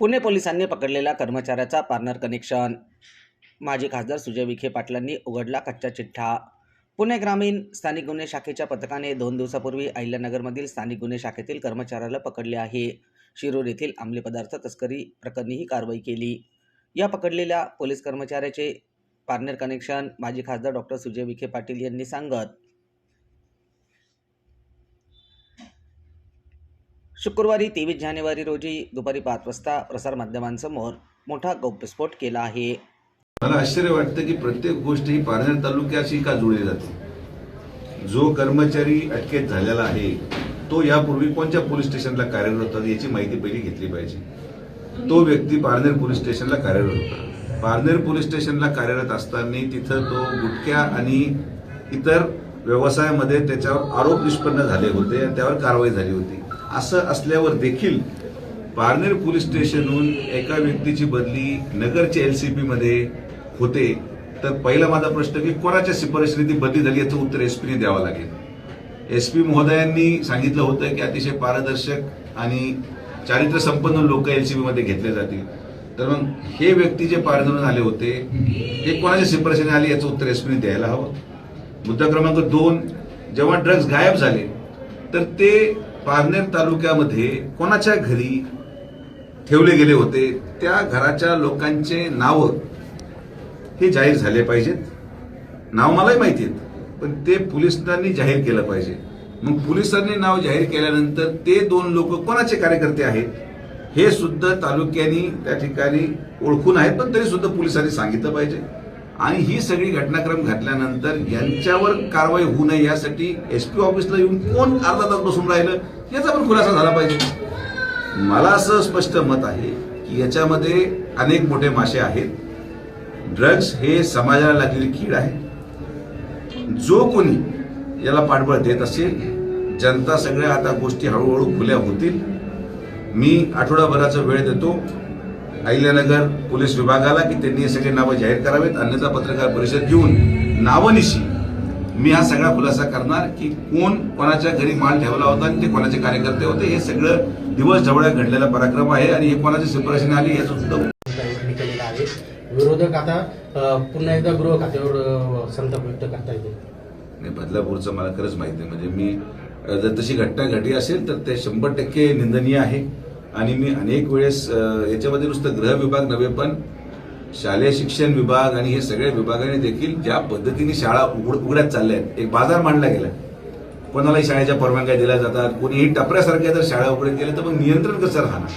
पुणे पोलिसांनी पकडलेल्या कर्मचाऱ्याचा पार्नर कनेक्शन. माजी खासदार सुजय विखे पाटलांनी उघडला कच्चा चिठ्ठा. पुणे ग्रामीण स्थानिक गुन्हे शाखेच्या पथकाने दोन दिवसापूर्वी अहिल्यानगरमधील स्थानिक गुन्हे शाखेतील कर्मचाऱ्याला पकडले आहे. शिरूर येथील अंमली पदार्थ तस्करी प्रकरणी ही कारवाई केली. या पकडलेल्या पोलीस कर्मचाऱ्याचे पार्नर कनेक्शन माजी खासदार डॉक्टर सुजय विखे पाटील यांनी सांगत शुक्रवारी तेवीस जानेवारी रोजी दुपारी पाच वाजता प्रसारमाध्यमांसमोर मोठा गौप्यस्फोट केला आहे. मला आश्चर्य वाटतं की प्रत्येक गोष्ट ही पारनेर तालुक्याशी का जुळली जाते? जो कर्मचारी अटकेत झालेला आहे तो यापूर्वी कोणत्या पोलीस स्टेशनला कार्यरत होता याची माहिती पहिली घेतली पाहिजे. तो व्यक्ती पारनेर पोलीस स्टेशनला कार्यरत होता. पारनेर पोलीस स्टेशनला कार्यरत असताना तिथं तो गुटख्या आणि इतर व्यवसायामध्ये त्याच्यावर आरोप निष्पन्न झाले होते आणि त्यावर कारवाई झाली होती. असं असल्यावर देखील पारनेर पोलीस स्टेशनहून एका व्यक्तीची बदली नगरच्या एलसीपी मध्ये होते. तर पहिला माझा प्रश्न की कोणाच्या शिफारशीने ती बदली झाली याचं उत्तर एसपीने द्यावं लागेल. एसपी महोदयांनी सांगितलं होतं की अतिशय पारदर्शक आणि चारित्र्य संपन्न लोक सी मध्ये घेतले जातील. तर मग हे व्यक्ती जे पारनेरून आले होते हे कोणाच्या शिफारशीने आले याचं उत्तर एसपीने द्यायला हवं? मुद्दा क्रमांक दोन जेव्हा ड्रग्ज गायब झाले तर ते पारनेर तालुक्यामध्ये कोणाच्या घरी ठेवले गेले होते त्या घराच्या लोकांचे नावं हे जाहीर झाले पाहिजेत. नाव मलाही माहिती आहेत पण ते पोलिसांनी जाहीर केलं पाहिजे. मग पोलिसांनी नाव जाहीर केल्यानंतर ते दोन लोक कोणाचे कार्यकर्ते आहेत हे सुद्धा तालुक्यांनी त्या ठिकाणी ओळखून आहेत पण तरी सुद्धा पोलिसांनी सांगितलं पाहिजे. आणि ही सगळी घटनाक्रम घडल्यानंतर यांच्यावर कारवाई होऊ नये यासाठी एस पी ऑफिसला येऊन कोण अर्धा तास बसून राहिलं याचा पण खुलासा झाला पाहिजे. मला असं स्पष्ट मत आहे की याच्यामध्ये अनेक मोठे मासे आहेत. ड्रग्ज हे समाजाला लागलेली कीड आहे. जो कोणी याला पाठबळ देत असेल जनता सगळ्या आता गोष्टी हळूहळू खुल्या होतील. मी आठवडाभराचा वेळ देतो. अहिल्यानगर पोलीस विभागाला की त्यांनी हे सगळे नावं जाहीर करावेत. अन्यथा पत्रकार परिषद घेऊन नावनिशी मी हा सगळा खुलासा करणार की कोण कोणाच्या घरी माल ठेवला होता आणि ते कोणाचे कार्यकर्ते होते हे सगळं दिवस ढवळ्या घडलेला पराक्रम आहे आणि हे कोणाच्या शिफारशीने आली याचं सुद्धा विरोधक आता पुन्हा एकदा गृह खात्यावर संताप व्यक्त करता येते. नाही बदलापूरचं मला खरंच माहिती आहे. म्हणजे मी जर तशी घटना घडली असेल तर ते शंभर टक्के निंदनीय आहे. आणि मी अनेक वेळेस याच्यामध्ये नुसतं गृह विभाग नव्हे पण शालेय शिक्षण विभाग आणि हे सगळ्या विभागाने देखील ज्या पद्धतीने शाळा उघड उघड्यात चालल्या आहेत एक बाजार मांडला गेला कोणालाही शाळेच्या परवानग्या दिल्या जातात कोणीही टपऱ्यासारख्या जर शाळा उघडत गेल्या तर मग नियंत्रण कसं राहणार?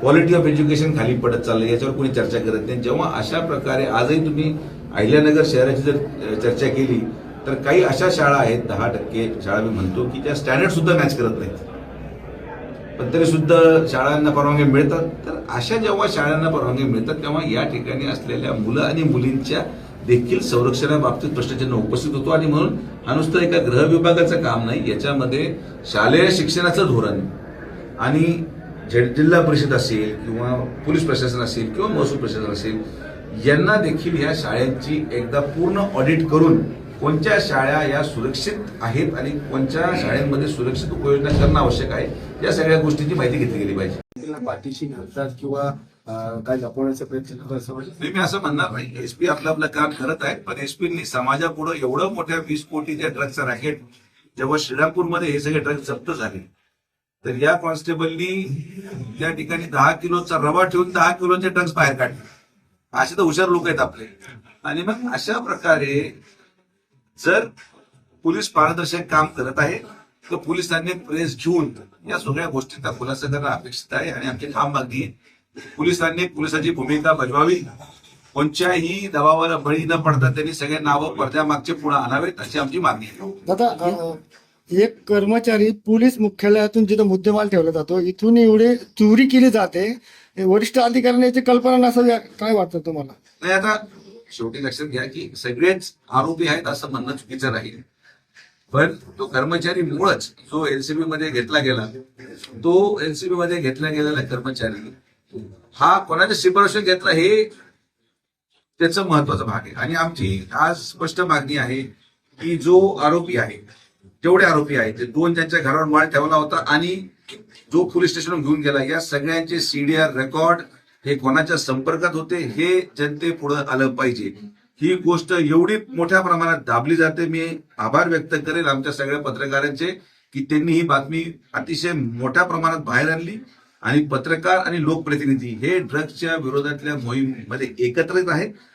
क्वालिटी ऑफ एज्युकेशन खाली पडत चाललं याच्यावर कोणी चर्चा करत नाही. जेव्हा अशा प्रकारे आजही तुम्ही अहिल्यानगर शहराची जर चर्चा केली तर काही अशा शाळा आहेत दहा टक्के शाळा मी म्हणतो की त्या स्टँडर्ड सुद्धा मॅच करत नाहीत. पण तरी सुद्धा शाळांना परवानगी मिळतात. तर अशा जेव्हा शाळांना परवानगी मिळतात तेव्हा या ठिकाणी असलेल्या मुलं आणि मुलींच्या देखील संरक्षणाबाबतीत प्रश्नचिन्ह उपस्थित होतो. आणि म्हणून हा नुसतं एका गृह विभागाचं काम नाही याच्यामध्ये शालेय शिक्षणाचं धोरण आणि जिल्हा परिषद असेल किंवा पोलीस प्रशासन असेल किंवा महसूल प्रशासन असेल यांना देखील या शाळांची एकदा पूर्ण ऑडिट करून कोणत्या शाळा या सुरक्षित आहेत आणि कोणत्या शाळांमध्ये सुरक्षित उपयोजना करणं आवश्यक आहे या सगळ्या गोष्टींची माहिती घेतली गेली पाहिजे. पाठीशी घालतात किंवा काय लपवण्याचा प्रयत्न करतात मी असं म्हणणार नाही. एसपी आपलं आपलं काम करत आहेत पण एसपीनी समाजापुढे एवढं मोठ्या वीस कोटीच्या ड्रग्जचं रॅकेट जेव्हा श्रीरामपूरमध्ये हे सगळे ड्रग्ज जप्त झाले तर या कॉन्स्टेबलनी त्या ठिकाणी दहा किलोचा रवा ठेवून दहा किलोचे ड्रग्ज बाहेर काढले. असे तर हुशार लोक आहेत आपले. आणि मग अशा प्रकारे जर पोलीस पारदर्शक काम करत आहे तर पोलिसांनी प्रेस घेऊन या सगळ्या गोष्टींचा खुलासा करणं अपेक्षित आहे आणि आमची ठाम मागणी आहे. पोलिसांनी पोलिसाची भूमिका बजवावी. कोणत्याही दबावाला बळी न पडता त्यांनी सगळे नावं पडद्यामागचे पुढे आणावेत अशी आमची मागणी आहे. दादा एक कर्मचारी पोलीस मुख्यालयातून जिथं मुद्देमाल ठेवला जातो इथून एवढे चोरी केली जाते. हे वरिष्ठ अधिकाऱ्यांना याची कल्पना नसावी काय वाटतं तुम्हाला? नाही आता शेवटी लक्षात घ्या की सगळेच आरोपी आहेत असं म्हणणं चुकीचं राहील पण तो कर्मचारी मुळच जो एनसीबी मध्ये घेतला गेला तो एनसीबी मध्ये घेतला गेलेला कर्मचारी हा कोणाच्या शिफारशी घेतला हे त्याचं महत्त्वाचा भाग आहे. आणि आमची आज स्पष्ट मागणी आहे की जो आरोपी आहे तेवढे आरोपी आहेत ते दोन त्यांच्या घरावर माळ ठेवला होता आणि जो पोलीस स्टेशनवर घेऊन गेला या सगळ्यांचे सीडीआर रेकॉर्ड हे कोणाच्या संपर्कात होते हे जनते पुढे आलं पाहिजे. ही गोष्ट एवढी मोठ्या प्रमाणात दाबली जाते. मी आभार व्यक्त करेल आमच्या सगळ्या पत्रकारांचे की त्यांनी ही बातमी अतिशय मोठ्या प्रमाणात बाहेर आणली. आणि पत्रकार आणि लोकप्रतिनिधी हे ड्रग्सच्या विरोधातल्या मोहीममध्ये एकत्रित आहेत.